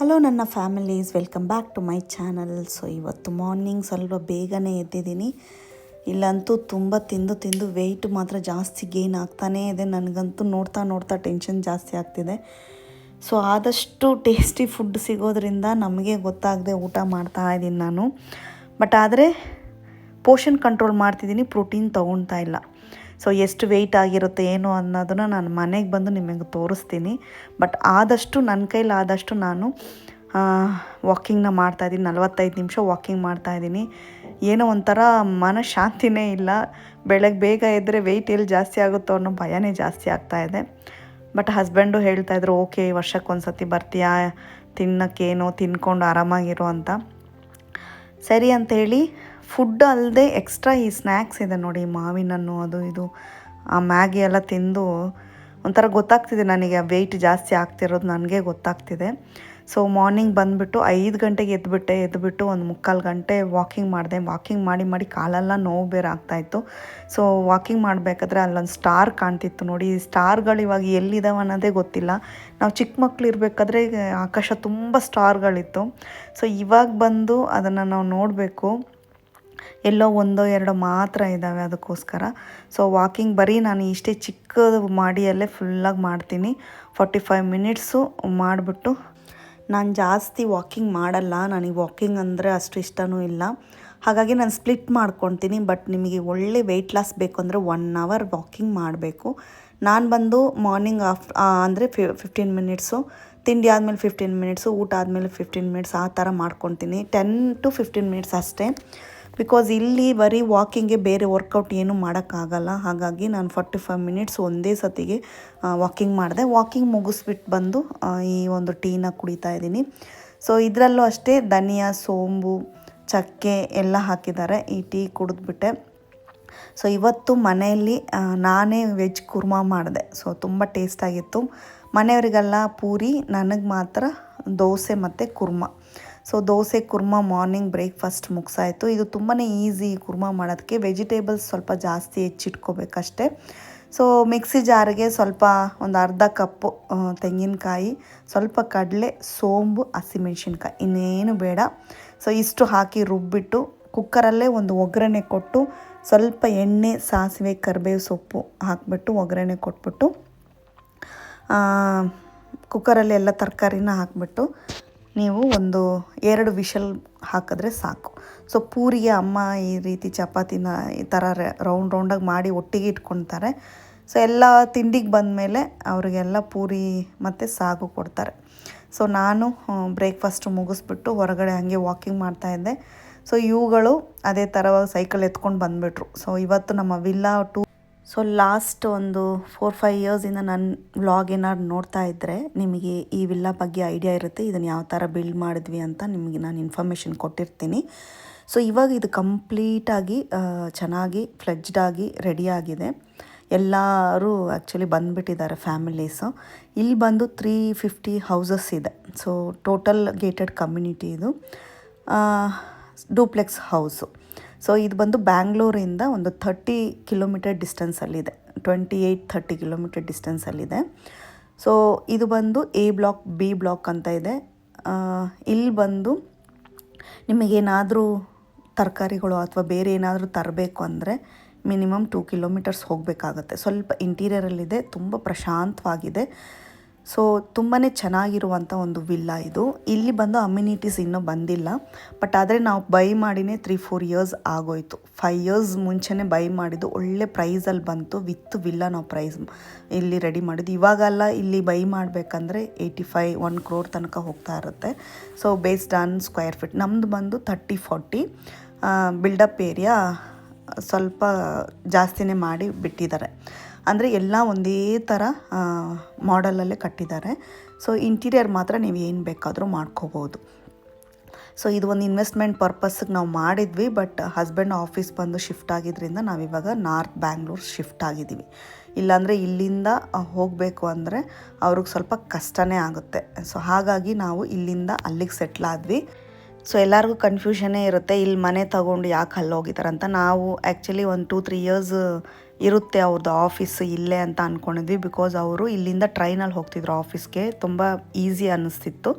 Hello ನನ್ನ families welcome back to my channel so ಇವತ್ತು morning ಸ್ವಲ್ಪ ಬೇಗನೆ ಎದ್ದಿದ್ದೀನಿ. ಇಲ್ಲಂತೂ ತುಂಬ ತಿಂದು ತಿಂದು ವೆಯ್ಟ್ ಮಾತ್ರ ಜಾಸ್ತಿ ಗೇನ್ ಆಗ್ತಾನೇ ಇದೆ. ನನಗಂತೂ ನೋಡ್ತಾ ನೋಡ್ತಾ ಟೆನ್ಷನ್ ಜಾಸ್ತಿ ಆಗ್ತಿದೆ. ಸೊ ಆದಷ್ಟು ಟೇಸ್ಟಿ ಫುಡ್ ಸಿಗೋದ್ರಿಂದ ನಮಗೆ ಗೊತ್ತಾಗದೆ ಊಟ ಮಾಡ್ತಾ ಇದ್ದೀನಿ ನಾನು. ಬಟ್ ಆದರೆ ಪೋಷನ್ ಕಂಟ್ರೋಲ್ ಮಾಡ್ತಿದ್ದೀನಿ. ಪ್ರೋಟೀನ್ ತೊಗೊಳ್ತಾ ಇಲ್ಲ. ಸೊ ಎಷ್ಟು ವೆಯ್ಟ್ ಆಗಿರುತ್ತೆ, ಏನು ಅನ್ನೋದನ್ನು ನಾನು ಮನೆಗೆ ಬಂದು ನಿಮಗೆ ತೋರಿಸ್ತೀನಿ. ಬಟ್ ಆದಷ್ಟು ನನ್ನ ಕೈಲಿ ಆದಷ್ಟು ನಾನು ವಾಕಿಂಗ್ನ ಮಾಡ್ತಾಯಿದ್ದೀನಿ ನಲವತ್ತೈದು ನಿಮಿಷ ವಾಕಿಂಗ್ ಮಾಡ್ತಾಯಿದ್ದೀನಿ ಏನೋ ಒಂಥರ ಮನಃಶಾಂತಿನೇ ಇಲ್ಲ. ಬೆಳಗ್ಗೆ ಬೇಗ ಎದ್ದರೆ ವೆಯ್ಟ್ ಎಲ್ಲಿ ಜಾಸ್ತಿ ಆಗುತ್ತೋ ಅನ್ನೋ ಭಯನೇ ಜಾಸ್ತಿ ಆಗ್ತಾಯಿದೆ ಬಟ್ ಹಸ್ಬೆಂಡು ಹೇಳ್ತಾಯಿದ್ರು ಓಕೆ ವರ್ಷಕ್ಕೊಂದು ಸತಿ ಬರ್ತೀಯಾ? ತಿನ್ನೋಕ್ಕೇನೋ, ತಿನ್ಕೊಂಡು ಆರಾಮಾಗಿರು ಅಂತ. ಸರಿ ಅಂಥೇಳಿ ಫುಡ್ ಅಲ್ಲದೆ ಎಕ್ಸ್ಟ್ರಾ ಈ ಸ್ನ್ಯಾಕ್ಸ್ ಇದೆ ನೋಡಿ ಮಾವಿನ ಹಣ್ಣು ಅದು ಇದು. ಆ ಮ್ಯಾಗಿ ಎಲ್ಲ ತಿಂದು ಒಂಥರ ಗೊತ್ತಾಗ್ತಿದೆ ನನಗೆ ವೆಯ್ಟ್ ಜಾಸ್ತಿ ಆಗ್ತಿರೋದು ನನಗೆ ಗೊತ್ತಾಗ್ತಿದೆ. ಸೊ ಮಾರ್ನಿಂಗ್ ಬಂದುಬಿಟ್ಟು ಐದು ಗಂಟೆಗೆ ಎದ್ದುಬಿಟ್ಟೆ ಎದ್ದುಬಿಟ್ಟು ಒಂದು ಮುಕ್ಕಾಲು ಗಂಟೆ ವಾಕಿಂಗ್ ಮಾಡಿದೆ. ವಾಕಿಂಗ್ ಮಾಡಿ ಮಾಡಿ ಕಾಲೆಲ್ಲ ನೋವು ಬೇರೆ ಆಗ್ತಾಯಿತ್ತು ಸೊ ವಾಕಿಂಗ್ ಮಾಡಬೇಕಾದ್ರೆ ಅಲ್ಲೊಂದು ಸ್ಟಾರ್ ಕಾಣ್ತಿತ್ತು ನೋಡಿ. ಈ ಸ್ಟಾರ್ಗಳು ಇವಾಗ ಎಲ್ಲಿದ್ದಾವೆ ಅನ್ನೋದೇ ಗೊತ್ತಿಲ್ಲ. ನಾವು ಚಿಕ್ಕ ಮಕ್ಳು ಇರಬೇಕಾದ್ರೆ, ಆಕಾಶ ತುಂಬ ಸ್ಟಾರ್ಗಳಿತ್ತು ಸೊ ಇವಾಗ ಬಂದು ಅದನ್ನು ನಾವು ನೋಡಬೇಕು. ಎಲ್ಲೋ ಒಂದೋ ಎರಡೋ ಮಾತ್ರ ಇದ್ದಾವೆ ಅದಕ್ಕೋಸ್ಕರ. ಸೊ ವಾಕಿಂಗ್ ಬರೀ ನಾನು ಇಷ್ಟೇ ಚಿಕ್ಕದು ಮಾಡಿಯಲ್ಲೇ ಫುಲ್ಲಾಗಿ ಮಾಡ್ತೀನಿ. ಫಾರ್ಟಿ ಫೈವ್ ಮಿನಿಟ್ಸು ಮಾಡಿಬಿಟ್ಟು ನಾನು ಜಾಸ್ತಿ ವಾಕಿಂಗ್ ಮಾಡಲ್ಲ. ನನಗೆ ವಾಕಿಂಗ್ ಅಂದರೆ ಅಷ್ಟು ಇಷ್ಟವೂ ಇಲ್ಲ. ಹಾಗಾಗಿ ನಾನು ಸ್ಪ್ಲಿಟ್ ಮಾಡ್ಕೊತೀನಿ. ಬಟ್ ನಿಮಗೆ ಒಳ್ಳೆ ವೆಯ್ಟ್ ಲಾಸ್ ಬೇಕು ಅಂದರೆ ಒನ್ ಅವರ್ ವಾಕಿಂಗ್ ಮಾಡಬೇಕು. ನಾನು ಬಂದು ಮಾರ್ನಿಂಗ್ ಆಫ್ ಅಂದರೆ ಫಿ ಫಿಫ್ಟೀನ್ ಮಿನಿಟ್ಸು ತಿಂಡಿ ಆದಮೇಲೆ ಫಿಫ್ಟೀನ್ ಮಿನಿಟ್ಸು ಊಟ ಆದಮೇಲೆ ಫಿಫ್ಟೀನ್ ಮಿನಿಟ್ಸ್ ಆ ಥರ ಮಾಡ್ಕೊತೀನಿ. ಟೆನ್ ಟು ಫಿಫ್ಟೀನ್ ಮಿನಿಟ್ಸ್ ಅಷ್ಟೇ. ಬಿಕಾಸ್ ಇಲ್ಲಿ ಬರೀ ವಾಕಿಂಗ್ಗೆ ಬೇರೆ ವರ್ಕೌಟ್ ಏನೂ ಮಾಡೋಕ್ಕಾಗಲ್ಲ. ಹಾಗಾಗಿ ನಾನು ಫಾರ್ಟಿ ಫೈವ್ ಮಿನಿಟ್ಸ್ ಒಂದೇ ಸತಿಗೆ ವಾಕಿಂಗ್ ಮಾಡಿದೆ. ವಾಕಿಂಗ್ ಮುಗಿಸ್ಬಿಟ್ಟು ಬಂದು ಈ ಒಂದು ಟೀನ ಕುಡಿತಾ ಇದ್ದೀನಿ. ಸೊ ಇದರಲ್ಲೂ ಅಷ್ಟೇ ಧನಿಯಾ, ಸೋಂಬು, ಚಕ್ಕೆ ಎಲ್ಲ ಹಾಕಿದ್ದಾರೆ. ಈ ಟೀ ಕುಡಿದ್ಬಿಟ್ಟೆ. ಸೊ ಇವತ್ತು ಮನೆಯಲ್ಲಿ ನಾನೇ ವೆಜ್ ಕುರ್ಮಾ ಮಾಡಿದೆ. ಸೊ ತುಂಬ ಟೇಸ್ಟಾಗಿತ್ತು ಮನೆಯವರಿಗೆಲ್ಲ ಪೂರಿ, ನನಗೆ ಮಾತ್ರ ದೋಸೆ ಮತ್ತು kurma. So dosa, kurma morning breakfast ಮುಗಿಸಾಯಿತು. ಇದು ತುಂಬಾ ಈಸಿ ಕುರ್ಮಾ ಮಾಡೋದಕ್ಕೆ. ವೆಜಿಟೇಬಲ್ಸ್ ಸ್ವಲ್ಪ ಜಾಸ್ತಿ ಹೆಚ್ಚಿಟ್ಕೋಬೇಕಷ್ಟೆ. ಸೊ ಮಿಕ್ಸಿ ಜಾರಿಗೆ ಸ್ವಲ್ಪ ಒಂದು ಅರ್ಧ ಕಪ್ಪು ತೆಂಗಿನಕಾಯಿ, ಸ್ವಲ್ಪ ಕಡಲೆ, ಸೋಂಬು, ಹಸಿಮೆಣ್ಸಿನ್ಕಾಯಿ. ಇನ್ನೇನು ಬೇಡ. ಸೊ ಇಷ್ಟು ಹಾಕಿ ರುಬ್ಬಿಟ್ಟು ಕುಕ್ಕರಲ್ಲೇ ಒಂದು ಒಗ್ಗರಣೆ ಕೊಟ್ಟು ಸ್ವಲ್ಪ ಎಣ್ಣೆ, ಸಾಸಿವೆ, ಕರಿಬೇವು ಸೊಪ್ಪು ಹಾಕಿಬಿಟ್ಟು ಒಗ್ಗರಣೆ ಕೊಟ್ಬಿಟ್ಟು ಕುಕ್ಕರಲ್ಲಿ ಎಲ್ಲ ತರಕಾರಿನ ಹಾಕಿಬಿಟ್ಟು ನೀವು ಒಂದು ಎರಡು ವಿಷಲ್ ಹಾಕಿದ್ರೆ ಸಾಕು. ಸೊ ಪೂರಿಗೆ ಅಮ್ಮ ಈ ರೀತಿ ಚಪಾತಿನ ಈ ಥರ ರೌಂಡ್ ರೌಂಡಾಗಿ ಮಾಡಿ ಒಟ್ಟಿಗೆ ಇಟ್ಕೊಳ್ತಾರೆ. ಸೊ ಎಲ್ಲ ತಿಂಡಿಗೆ ಬಂದಮೇಲೆ ಅವರಿಗೆಲ್ಲ ಪೂರಿ ಮತ್ತು ಸಾಗು ಕೊಡ್ತಾರೆ. ಸೊ ನಾನು ಬ್ರೇಕ್ಫಾಸ್ಟ್ ಮುಗಿಸ್ಬಿಟ್ಟು ಹೊರಗಡೆ ಹಾಗೆ ವಾಕಿಂಗ್ ಮಾಡ್ತಾಯಿದ್ದೆ ಸೊ ಇವುಗಳು ಅದೇ ಥರ ಸೈಕಲ್ ಎತ್ಕೊಂಡು ಬಂದುಬಿಟ್ರು. ಸೊ ಇವತ್ತು ನಮ್ಮ ವಿಲ್ಲಾ ಟೂ ಸೊ ಲಾಸ್ಟ್ ಒಂದು ಫೋರ್ ಫೈವ್ ಇಯರ್ಸಿಂದ ನನ್ನ ವ್ಲಾಗ್ ಏನಾದ್ರು ನೋಡ್ತಾ ಇದ್ದರೆ ನಿಮಗೆ ಈ ವಿಲ್ಲಾ ಬಗ್ಗೆ ಐಡಿಯಾ ಇರುತ್ತೆ ಇದನ್ನು ಯಾವ ಥರ ಬಿಲ್ಡ್ ಮಾಡಿದ್ವಿ ಅಂತ ನಿಮಗೆ ನಾನು ಇನ್ಫಾರ್ಮೇಷನ್ ಕೊಟ್ಟಿರ್ತೀನಿ. ಸೊ ಇವಾಗ ಇದು ಕಂಪ್ಲೀಟಾಗಿ ಚೆನ್ನಾಗಿ ಫ್ಲೆಜ್ಡಾಗಿ ರೆಡಿಯಾಗಿದೆ ಎಲ್ಲರೂ ಆ್ಯಕ್ಚುಲಿ ಬಂದುಬಿಟ್ಟಿದ್ದಾರೆ ಫ್ಯಾಮಿಲೀಸು ಇಲ್ಲಿ ಬಂದು ತ್ರೀ ಫಿಫ್ಟಿ ಹೌಸಸ್ ಇದೆ. ಸೊ ಟೋಟಲ್ ಗೇಟೆಡ್ ಕಮ್ಯುನಿಟಿ ಇದು. ಡೂಪ್ಲೆಕ್ಸ್ ಹೌಸು ಸೊ ಇದು ಬಂದು ಬ್ಯಾಂಗ್ಳೂರಿಂದ ಒಂದು ಥರ್ಟಿ ಕಿಲೋಮೀಟರ್ ಡಿಸ್ಟೆನ್ಸಲ್ಲಿದೆ ಟ್ವೆಂಟಿ ಏಯ್ಟ್ ಥರ್ಟಿ ಕಿಲೋಮೀಟರ್ ಡಿಸ್ಟೆನ್ಸಲ್ಲಿದೆ ಸೊ ಇದು ಬಂದು ಎ ಬ್ಲಾಕ್ ಬಿ ಬ್ಲಾಕ್ ಅಂತ ಇದೆ. ಇಲ್ಲಿ ಬಂದು ನಿಮಗೇನಾದರೂ ತರಕಾರಿಗಳು ಅಥವಾ ಬೇರೆ ಏನಾದರೂ ತರಬೇಕು ಅಂದರೆ ಮಿನಿಮಮ್ ಟೂ ಕಿಲೋಮೀಟರ್ಸ್ ಹೋಗಬೇಕಾಗತ್ತೆ. ಸ್ವಲ್ಪ ಇಂಟೀರಿಯರಲ್ಲಿದೆ ತುಂಬ ಪ್ರಶಾಂತವಾಗಿದೆ. ಸೊ ತುಂಬಾ ಚೆನ್ನಾಗಿರುವಂಥ ಒಂದು ವಿಲ್ಲ ಇದು. ಇಲ್ಲಿ ಬಂದು ಅಮ್ಯುನಿಟೀಸ್ ಇನ್ನೂ ಬಂದಿಲ್ಲ. ಬಟ್ ಆದರೆ ನಾವು ಬೈ ಮಾಡಿನೇ ತ್ರೀ ಫೋರ್ ಇಯರ್ಸ್ ಆಗೋಯ್ತು. ಫೈವ್ ಇಯರ್ಸ್ ಮುಂಚೆನೇ ಬೈ ಮಾಡಿದ್ದು ಒಳ್ಳೆ ಪ್ರೈಸಲ್ಲಿ ಬಂತು. ವಿತ್ ವಿಲ್ಲ ನಾವು ಪ್ರೈಸ್ ಇಲ್ಲಿ ರೆಡಿ ಮಾಡಿದ್ದು. ಇವಾಗೆಲ್ಲ ಇಲ್ಲಿ ಬೈ ಮಾಡಬೇಕಂದ್ರೆ ಏಯ್ಟಿ ಫೈವ್ ಒನ್ ಕ್ರೋರ್ ತನಕ ಹೋಗ್ತಾ ಇರುತ್ತೆ. So based on square feet ನಮ್ಮದು ಬಂದು ತರ್ಟಿ ಫಾರ್ಟಿ ಬಿಲ್ಡಪ್ ಏರಿಯಾ ಸ್ವಲ್ಪ ಜಾಸ್ತಿನೇ ಮಾಡಿ ಬಿಟ್ಟಿದ್ದಾರೆ. ಅಂದರೆ ಎಲ್ಲ ಒಂದೇ ಥರ ಮಾಡಲಲ್ಲೇ ಕಟ್ಟಿದ್ದಾರೆ. ಸೊ ಇಂಟೀರಿಯರ್ ಮಾತ್ರ ನೀವು ಏನು ಬೇಕಾದರೂ ಮಾಡ್ಕೋಬೋದು. ಸೊ ಇದು ಒಂದು ಇನ್ವೆಸ್ಟ್ಮೆಂಟ್ ಪರ್ಪಸ್ಗೆ ನಾವು ಮಾಡಿದ್ವಿ ಬಟ್ ಹಸ್ಬೆಂಡ್ ಆಫೀಸ್ ಬಂದು ಶಿಫ್ಟ್ ಆಗಿದ್ದರಿಂದ ನಾವಿವಾಗ ನಾರ್ತ್ ಬ್ಯಾಂಗ್ಳೂರ್ ಶಿಫ್ಟ್ ಆಗಿದ್ದೀವಿ. ಇಲ್ಲಾಂದರೆ ಇಲ್ಲಿಂದ ಹೋಗಬೇಕು ಅಂದರೆ ಅವ್ರಿಗೆ ಸ್ವಲ್ಪ ಕಷ್ಟನೇ ಆಗುತ್ತೆ. ಸೊ ಹಾಗಾಗಿ ನಾವು ಇಲ್ಲಿಂದ ಅಲ್ಲಿಗೆ ಸೆಟ್ಲಾದ್ವಿ ಸೊ ಎಲ್ಲರಿಗೂ ಕನ್ಫ್ಯೂಷನೇ ಇರುತ್ತೆ ಇಲ್ಲಿ ಮನೆ ತಗೊಂಡು ಯಾಕೆ ಅಲ್ಲಿ ಅಂತ. ನಾವು ಆ್ಯಕ್ಚುಲಿ ಒಂದು ಟೂ ತ್ರೀ ಇಯರ್ಸ್ ಇರುತ್ತೆ ಅವ್ರದ್ದು ಆಫೀಸ್ ಇಲ್ಲೇ ಅಂತ ಅಂದ್ಕೊಂಡಿದ್ವಿ ಬಿಕಾಸ್ ಅವರು ಇಲ್ಲಿಂದ ಟ್ರೈನಲ್ಲಿ ಹೋಗ್ತಿದ್ರು ಆಫೀಸ್ಗೆ ತುಂಬ ಈಸಿ ಅನ್ನಿಸ್ತಿತ್ತು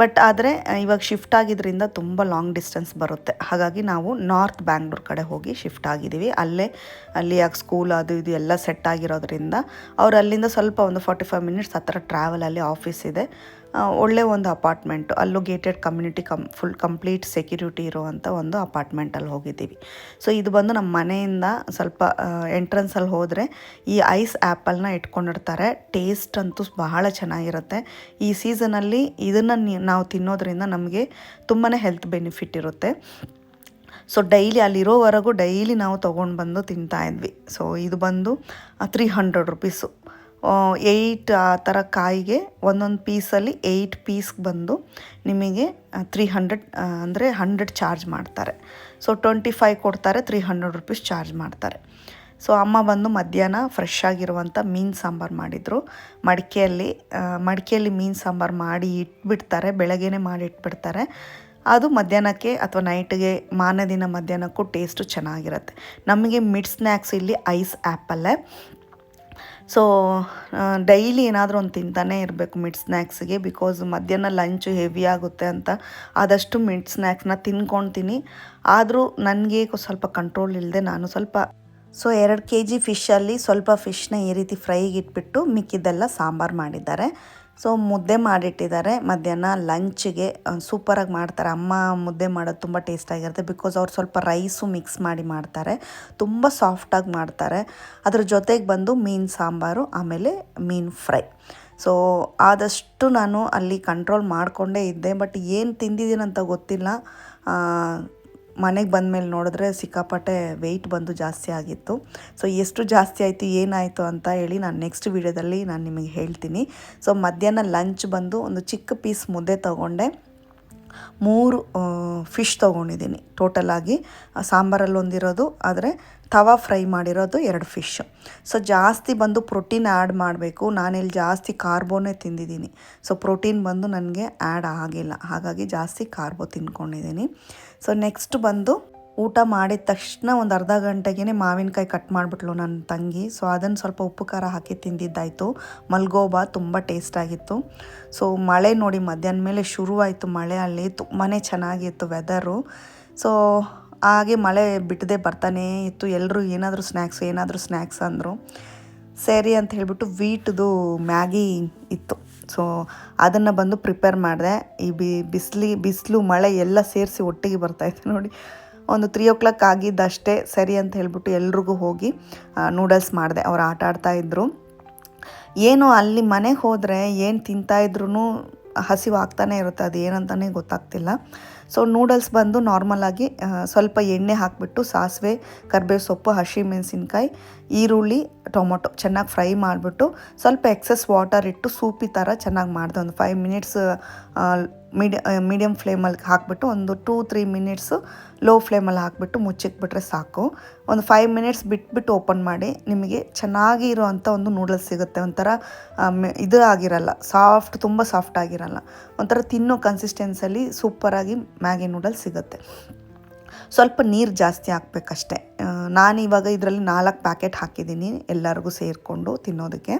ಬಟ್ ಆದರೆ, ಇವಾಗ ಶಿಫ್ಟ್ ಆಗಿದ್ದರಿಂದ ತುಂಬ ಲಾಂಗ್ ಡಿಸ್ಟೆನ್ಸ್ ಬರುತ್ತೆ. ಹಾಗಾಗಿ ನಾವು ನಾರ್ತ್ ಬ್ಯಾಂಗ್ಳೂರ್ ಕಡೆ ಹೋಗಿ ಶಿಫ್ಟ್ ಆಗಿದ್ದೀವಿ ಅಲ್ಲೇ, ಅಲ್ಲಿ ಯಾಕೆ ಸ್ಕೂಲ್ ಅದು ಇದು ಎಲ್ಲ ಸೆಟ್ ಆಗಿರೋದ್ರಿಂದ, ಅವ್ರು ಅಲ್ಲಿಂದ ಸ್ವಲ್ಪ ಒಂದು ಫಾರ್ಟಿ ಫೈವ್ ಮಿನಿಟ್ಸ್ ಹತ್ತಿರ ಟ್ರಾವೆಲಲ್ಲಿ ಆಫೀಸ್ ಇದೆ. ಒಳ್ಳೆ ಒಂದು ಅಪಾರ್ಟ್ಮೆಂಟು. ಅಲ್ಲೂ gated community cum full complete security ಇರುವಂಥ ಒಂದು ಅಪಾರ್ಟ್ಮೆಂಟಲ್ಲಿ ಹೋಗಿದ್ದೀವಿ. ಸೊ ಇದು ಬಂದು ನಮ್ಮ ಮನೆಯಿಂದ ಸ್ವಲ್ಪ ಎಂಟ್ರೆನ್ಸಲ್ಲಿ ಹೋದರೆ ಈ ಐಸ್ ಆ್ಯಪಲ್ನ ಇಟ್ಕೊಂಡಿರ್ತಾರೆ. ಟೇಸ್ಟ್ ಅಂತೂ ಬಹಳ ಚೆನ್ನಾಗಿರುತ್ತೆ. ಈ ಸೀಸನಲ್ಲಿ ಇದನ್ನು ನಾವು ತಿನ್ನೋದ್ರಿಂದ ನಮಗೆ ತುಂಬಾ ಹೆಲ್ತ್ ಬೆನಿಫಿಟ್ ಇರುತ್ತೆ. ಸೊ ಡೈಲಿ ಅಲ್ಲಿರೋವರೆಗೂ ಡೈಲಿ ನಾವು ತೊಗೊಂಡು ಬಂದು ತಿಂತಾ ಇದ್ವಿ. ಸೊ ಇದು ಬಂದು ತ್ರೀ ಹಂಡ್ರೆಡ್ ರುಪೀಸು ಏಯ್ಟ್ ಆ ಥರ ಕಾಯಿಗೆ ಒಂದೊಂದು ಪೀಸಲ್ಲಿ ಏಯ್ಟ್ ಪೀಸ್ ಬಂದು ನಿಮಗೆ ತ್ರೀ ಹಂಡ್ರೆಡ್ ಅಂದರೆ ಹಂಡ್ರೆಡ್ ಚಾರ್ಜ್ ಮಾಡ್ತಾರೆ. ಸೊ ಟ್ವೆಂಟಿ ಫೈವ್ ಕೊಡ್ತಾರೆ ತ್ರೀ ಹಂಡ್ರೆಡ್ ರುಪೀಸ್ ಚಾರ್ಜ್ ಮಾಡ್ತಾರೆ. ಸೊ ಅಮ್ಮ ಬಂದು ಮಧ್ಯಾಹ್ನ ಫ್ರೆಶ್ ಆಗಿರುವಂಥ ಮೀನು ಸಾಂಬಾರು ಮಾಡಿದರು. ಮಡಿಕೆಯಲ್ಲಿ ಮಡಿಕೆಯಲ್ಲಿ ಮೀನು ಸಾಂಬಾರು ಮಾಡಿ ಇಟ್ಬಿಡ್ತಾರೆ, ಬೆಳಗ್ಗೆನೇ ಮಾಡಿ ಇಟ್ಬಿಡ್ತಾರೆ. ಅದು ಮಧ್ಯಾಹ್ನಕ್ಕೆ ಅಥವಾ ನೈಟ್ಗೆ ಮಾರನೇ ದಿನ ಮಧ್ಯಾಹ್ನಕ್ಕೂ ಟೇಸ್ಟು ಚೆನ್ನಾಗಿರುತ್ತೆ. ನಮಗೆ ಮಿಡ್ ಸ್ನ್ಯಾಕ್ಸ್ ಇಲ್ಲಿ ಐಸ್ ಆ್ಯಪಲ್ಲೇ ಸೊ ಡೈಲಿ ಏನಾದರೂ ಒಂದು ತಿಂತಾನೇ ಇರಬೇಕು ಮಿಡ್ ಸ್ನ್ಯಾಕ್ಸ್ಗೆ ಬಿಕಾಸ್ ಮಧ್ಯಾಹ್ನ ಲಂಚು ಹೆವಿ ಆಗುತ್ತೆ ಅಂತ ಆದಷ್ಟು ಮಿಡ್ ಸ್ನ್ಯಾಕ್ಸ್ನ ತಿನ್ಕೊಳ್ತೀನಿ ಆದರೂ ನನಗೆ ಸ್ವಲ್ಪ ಕಂಟ್ರೋಲ್ ಇಲ್ಲದೆ ನಾನು ಸ್ವಲ್ಪ ಸೊ ಎರಡು ಕೆ ಜಿ ಫಿಶಲ್ಲಿ ಸ್ವಲ್ಪ ಫಿಶ್ನ ಈ ರೀತಿ ಫ್ರೈಗೆ ಇಟ್ಬಿಟ್ಟು ಮಿಕ್ಕಿದ್ದೆಲ್ಲ ಸಾಂಬಾರು ಮಾಡಿದ್ದಾರೆ. ಸೊ ಮುದ್ದೆ ಮಾಡಿಟ್ಟಿದ್ದಾರೆ. ಮಧ್ಯಾಹ್ನ ಲಂಚ್ಗೆ ಸೂಪರಾಗಿ ಮಾಡ್ತಾರೆ. ಅಮ್ಮ ಮುದ್ದೆ ಮಾಡೋದು ತುಂಬ ಟೇಸ್ಟಾಗಿರುತ್ತೆ ಬಿಕಾಸ್ ಅವ್ರು ಸ್ವಲ್ಪ ರೈಸು ಮಿಕ್ಸ್ ಮಾಡಿ ಮಾಡ್ತಾರೆ. ತುಂಬ ಸಾಫ್ಟಾಗಿ ಮಾಡ್ತಾರೆ. ಅದ್ರ ಜೊತೆಗೆ ಬಂದು ಮೀನು ಸಾಂಬಾರು, ಆಮೇಲೆ ಮೀನು ಫ್ರೈ. ಸೊ ಆದಷ್ಟು ನಾನು ಅಲ್ಲಿ ಕಂಟ್ರೋಲ್ ಮಾಡಿಕೊಂಡೇ ಇದ್ದೆ. ಬಟ್ ಏನು ತಿಂದಿದ್ದೀನಂತ ಗೊತ್ತಿಲ್ಲ. ಮನೆಗೆ ಬಂದಮೇಲೆ ನೋಡಿದ್ರೆ ಸಿಕ್ಕಾಪಟ್ಟೆ ವೆಯ್ಟ್ ಬಂದು ಜಾಸ್ತಿ ಆಗಿತ್ತು. ಸೊ ಎಷ್ಟು ಜಾಸ್ತಿ ಆಯಿತು ಏನಾಯಿತು ಅಂತ ಹೇಳಿ ನಾನು ನೆಕ್ಸ್ಟ್ ವೀಡಿಯೋದಲ್ಲಿ ನಾನು ನಿಮಗೆ ಹೇಳ್ತೀನಿ. ಸೊ ಮಧ್ಯಾಹ್ನ ಲಂಚ್ ಬಂದು ಒಂದು ಚಿಕ್ಕ ಪೀಸ್ ಮುದ್ದೆ ತೊಗೊಂಡೆ. ಮೂರು ಫಿಶ್ ತೊಗೊಂಡಿದ್ದೀನಿ. ಟೋಟಲಾಗಿ ಸಾಂಬಾರಲ್ಲಿ ಒಂದಿರೋದು ಆದರೆ ತವಾ ಫ್ರೈ ಮಾಡಿರೋದು ಎರಡು ಫಿಶ್ ಸೊ ಜಾಸ್ತಿ ಬಂದು ಪ್ರೋಟೀನ್ ಆ್ಯಡ್ ಮಾಡಬೇಕು. ನಾನಿಲ್ಲಿ ಜಾಸ್ತಿ ಕಾರ್ಬೋನೇ ತಿಂದಿದ್ದೀನಿ. ಸೊ ಪ್ರೋಟೀನ್ ಬಂದು ನನಗೆ ಆ್ಯಡ್ ಆಗಿಲ್ಲ. ಹಾಗಾಗಿ ಜಾಸ್ತಿ ಕಾರ್ಬೋ ತಿನ್ಕೊಂಡಿದ್ದೀನಿ ಸೊ ನೆಕ್ಸ್ಟ್ ಬಂದು ಊಟ ಮಾಡಿದ ತಕ್ಷಣ ಒಂದು ಅರ್ಧ ಗಂಟೆಗೆ ಮಾವಿನಕಾಯಿ ಕಟ್ ಮಾಡಿಬಿಟ್ಲು ನನ್ನ ತಂಗಿ. ಸೊ ಅದನ್ನು ಸ್ವಲ್ಪ ಉಪ್ಪು ಖಾರ ಹಾಕಿ ತಿಂದಿದ್ದಾಯಿತು. ಮಲ್ಗೋಬಾ, ತುಂಬ ಟೇಸ್ಟಾಗಿತ್ತು ಸೊ ಮಳೆ ನೋಡಿ ಮಧ್ಯಾಹ್ನ ಮೇಲೆ ಶುರುವಾಯಿತು ಮಳೆ ಅಲ್ಲಿ. ತುಂಬಾ ಚೆನ್ನಾಗಿತ್ತು ವೆದರು ಸೊ ಹಾಗೆ ಮಳೆ ಬಿಟ್ಟದೆ ಬರ್ತಾನೇ ಇತ್ತು. ಎಲ್ಲರೂ ಏನಾದರೂ ಸ್ನ್ಯಾಕ್ಸ್ ಏನಾದರೂ ಸ್ನ್ಯಾಕ್ಸ್ ಅಂದರು. ಸರಿ ಅಂತ ಹೇಳಿಬಿಟ್ಟು ವೀಟ್ದು ಮ್ಯಾಗಿ ಇತ್ತು. ಸೊ ಅದನ್ನು ಬಂದು ಪ್ರಿಪೇರ್ ಮಾಡಿದೆ. ಈ ಬಿ, ಬಿಸಿಲಿ, ಬಿಸಿಲು, ಮಳೆ ಎಲ್ಲ ಸೇರಿಸಿ ಒಟ್ಟಿಗೆ ಬರ್ತಾಯಿತ್ತು ನೋಡಿ. ಒಂದು ತ್ರೀ ಓ ಕ್ಲಾಕ್ ಆಗಿದ್ದಷ್ಟೇ ಸರಿ ಅಂತ ಹೇಳಿಬಿಟ್ಟು ಎಲ್ರಿಗೂ ಹೋಗಿ ನೂಡಲ್ಸ್ ಮಾಡಿದೆ. ಅವ್ರು ಆಟ ಆಡ್ತಾ ಇದ್ರು. ಏನು ಅಲ್ಲಿ ಮನೆಗೆ ಹೋದರೆ ಏನು ತಿಂತಾಯಿದ್ರು ಹಸಿವು ಆಗ್ತಾನೆ ಇರುತ್ತೆ. ಅದು ಏನಂತಾನೆ ಗೊತ್ತಾಗ್ತಿಲ್ಲ. ಸೊ ನೂಡಲ್ಸ್ ಬಂದು ನಾರ್ಮಲಾಗಿ ಸ್ವಲ್ಪ ಎಣ್ಣೆ ಹಾಕಿಬಿಟ್ಟು ಸಾಸಿವೆ, ಕರ್ಬೇವು ಸೊಪ್ಪು, ಹಸಿ ಮೆಣಸಿನ್ಕಾಯಿ, ಈರುಳ್ಳಿ, ಟೊಮೊಟೊ ಚೆನ್ನಾಗಿ ಫ್ರೈ ಮಾಡಿಬಿಟ್ಟು ಸ್ವಲ್ಪ ಎಕ್ಸಸ್ ವಾಟರ್ ಇಟ್ಟು ಸೂಪಿ ಥರ ಚೆನ್ನಾಗಿ ಮಾಡಿದೆ. ಒಂದು ಫೈವ್ ಮಿನಿಟ್ಸ್ ಮೀಡಿಯ ಮೀಡಿಯಮ್ ಫ್ಲೇಮಲ್ಲಿ ಹಾಕಿಬಿಟ್ಟು ಒಂದು ಟೂ ತ್ರೀ ಮಿನಿಟ್ಸು ಲೋ ಫ್ಲೇಮಲ್ಲಿ ಹಾಕಿಬಿಟ್ಟು ಮುಚ್ಚಿಟ್ಬಿಟ್ರೆ ಸಾಕು. ಒಂದು ಫೈವ್ ಮಿನಿಟ್ಸ್ ಬಿಟ್ಬಿಟ್ಟು ಓಪನ್ ಮಾಡಿ ನಿಮಗೆ ಚೆನ್ನಾಗಿ ಇರೋವಂಥ ಒಂದು ನೂಡಲ್ಸ್ ಸಿಗುತ್ತೆ. ಒಂಥರ ಇದು ಆಗಿರಲ್ಲ ಸಾಫ್ಟ್ ತುಂಬ ಸಾಫ್ಟ್ ಆಗಿರಲ್ಲ. ಒಂಥರ ತಿನ್ನೋ ಕನ್ಸಿಸ್ಟೆನ್ಸಲ್ಲಿ ಸೂಪರಾಗಿ ಮ್ಯಾಗಿ ನೂಡಲ್ಸ್ ಸಿಗುತ್ತೆ. ಸ್ವಲ್ಪ ನೀರು ಜಾಸ್ತಿ ಹಾಕ್ಬೇಕಷ್ಟೆ. ನಾನು ಇವಾಗ ಇದರಲ್ಲಿ ನಾಲ್ಕು ಪ್ಯಾಕೆಟ್ ಹಾಕಿದ್ದೀನಿ ಎಲ್ಲರಿಗೂ ಸೇರಿಕೊಂಡು ತಿನ್ನೋದಕ್ಕೆ.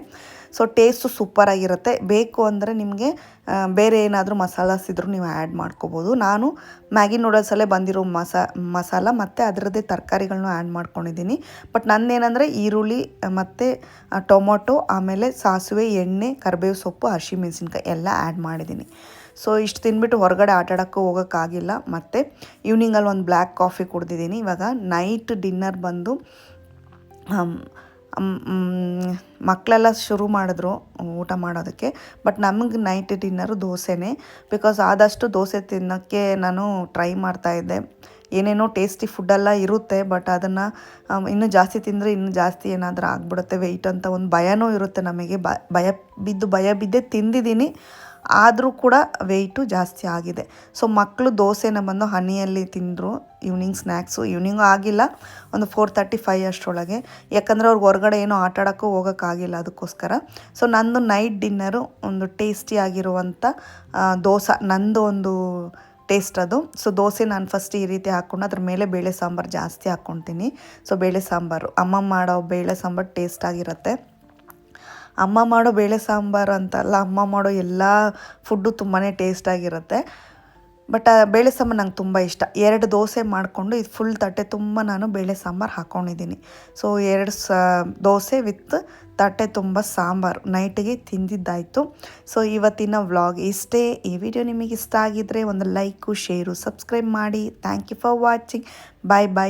ಸೊ ಟೇಸ್ಟು ಸೂಪರಾಗಿರುತ್ತೆ ಬೇಕು ಅಂದರೆ ನಿಮಗೆ ಬೇರೆ ಏನಾದರೂ ಮಸಾಲಸ್ ಇದ್ರೂ ನೀವು ಆ್ಯಡ್ ಮಾಡ್ಕೋಬೋದು. ನಾನು ಮ್ಯಾಗಿ ನೂಡಲ್ಸಲ್ಲೇ ಬಂದಿರೋ ಮಸಾ, ಮಸಾಲ ಮತ್ತು ಅದರದ್ದೇ ತರಕಾರಿಗಳನ್ನೂ ಆ್ಯಡ್ ಮಾಡ್ಕೊಂಡಿದ್ದೀನಿ. ಬಟ್ ನಂದೇನೆಂದರೆ ಈರುಳ್ಳಿ, ಮತ್ತು ಟೊಮೊಟೊ, ಆಮೇಲೆ ಸಾಸಿವೆ, ಎಣ್ಣೆ, ಕರಿಬೇವು ಸೊಪ್ಪು ಹಸಿಮೆಣಸಿನ್ಕಾಯಿ ಎಲ್ಲ ಆ್ಯಡ್ ಮಾಡಿದ್ದೀನಿ. ಸೊ ಇಷ್ಟು ತಿಂದ್ಬಿಟ್ಟು ಹೊರಗಡೆ ಆಟಾಡೋಕ್ಕೂ ಹೋಗೋಕ್ಕಾಗಿಲ್ಲ. ಮತ್ತು ಈವ್ನಿಂಗಲ್ಲಿ ಒಂದು ಬ್ಲ್ಯಾಕ್ ಕಾಫಿ ಕುಡ್ದಿದ್ದೀನಿ. ಇವಾಗ ನೈಟ್ ಡಿನ್ನರ್ ಬಂದು ಮಕ್ಕಳೆಲ್ಲ ಶುರು ಮಾಡಿದ್ರು ಊಟ ಮಾಡೋದಕ್ಕೆ. ಬಟ್ ನಮಗೆ ನೈಟ್ ಡಿನ್ನರು ದೋಸೆನೇ. ಬಿಕಾಸ್ ಆದಷ್ಟು ದೋಸೆ ತಿನ್ನೋಕ್ಕೆ ನಾನು ಟ್ರೈ ಮಾಡ್ತಾಯಿದ್ದೆ ಏನೇನೋ ಟೇಸ್ಟಿ ಫುಡ್ಡೆಲ್ಲ ಇರುತ್ತೆ ಬಟ್ ಅದನ್ನು ಇನ್ನೂ ಜಾಸ್ತಿ ತಿಂದರೆ ಇನ್ನೂ ಜಾಸ್ತಿ ಏನಾದರೂ ಆಗ್ಬಿಡುತ್ತೆ. ವೆಯ್ಟ್ ಅಂತ ಒಂದು ಭಯನೂ ಇರುತ್ತೆ ನಮಗೆ. ಭಯ, ಬಿದ್ದು ಭಯ ಬಿದ್ದೇ ತಿಂದಿದ್ದೀನಿ. ಆದರೂ ಕೂಡ ವೆಯ್ಟು ಜಾಸ್ತಿ ಆಗಿದೆ. ಸೊ ಮಕ್ಕಳು ದೋಸೆನ ಬಂದು ಹನಿಯಲ್ಲಿ ತಿಂದರು ಈವ್ನಿಂಗ್ ಸ್ನ್ಯಾಕ್ಸು ಈವ್ನಿಂಗು ಆಗಿಲ್ಲ, ಒಂದು ಫೋರ್ ತರ್ಟಿ ಫೈವ್ ಅಷ್ಟರೊಳಗೆ. ಯಾಕಂದರೆ ಅವ್ರಿಗೆ ಹೊರಗಡೆ ಏನೂ ಆಟ ಆಡೋಕ್ಕೂ ಹೋಗೋಕ್ಕಾಗಿಲ್ಲ ಅದಕ್ಕೋಸ್ಕರ. ಸೊ ನಂದು ನೈಟ್ ಡಿನ್ನರು ಒಂದು ಟೇಸ್ಟಿಯಾಗಿರುವಂಥ ದೋಸೆ, ನಂದು ಒಂದು ಟೇಸ್ಟ್ ಅದು. ಸೊ ದೋಸೆ ನಾನು ಫಸ್ಟ್ ಈ ರೀತಿ ಹಾಕ್ಕೊಂಡು ಅದ್ರ ಮೇಲೆ ಬೇಳೆ ಸಾಂಬಾರು ಜಾಸ್ತಿ ಹಾಕ್ಕೊತೀನಿ. ಸೊ ಬೇಳೆ ಸಾಂಬಾರು. ಅಮ್ಮ ಮಾಡೋ ಬೇಳೆ ಸಾಂಬಾರು ಟೇಸ್ಟ್ ಆಗಿರುತ್ತೆ. ಅಮ್ಮ ಮಾಡೋ ಬೇಳೆ ಸಾಂಬಾರು ಅಂತಲ್ಲ, ಅಮ್ಮ ಮಾಡೋ ಎಲ್ಲ ಫುಡ್ಡು ತುಂಬಾ ಟೇಸ್ಟಾಗಿರುತ್ತೆ ಬಟ್ ಆ ಬೇಳೆ ಸಾಂಬಾರು ನಂಗೆ ತುಂಬ ಇಷ್ಟ. ಎರಡು ದೋಸೆ ಮಾಡಿಕೊಂಡು ಇದು ಫುಲ್ ತಟ್ಟೆ ತುಂಬ ನಾನು ಬೇಳೆ ಸಾಂಬಾರು ಹಾಕ್ಕೊಂಡಿದ್ದೀನಿ ಸೊ ಎರಡು ಸ, ದೋಸೆ ವಿತ್ ತಟ್ಟೆ ತುಂಬ ಸಾಂಬಾರು. ನೈಟಿಗೆ ತಿಂದಿದ್ದಾಯಿತು. ಸೊ ಇವತ್ತಿನ ವ್ಲಾಗ್ ಇಷ್ಟೇ. ಈ ವಿಡಿಯೋ ನಿಮಗೆ ಇಷ್ಟ ಆಗಿದ್ದರೆ ಒಂದು ಲೈಕು ಶೇರು ಸಬ್ಸ್ಕ್ರೈಬ್ ಮಾಡಿ. Thank you for watching bye bye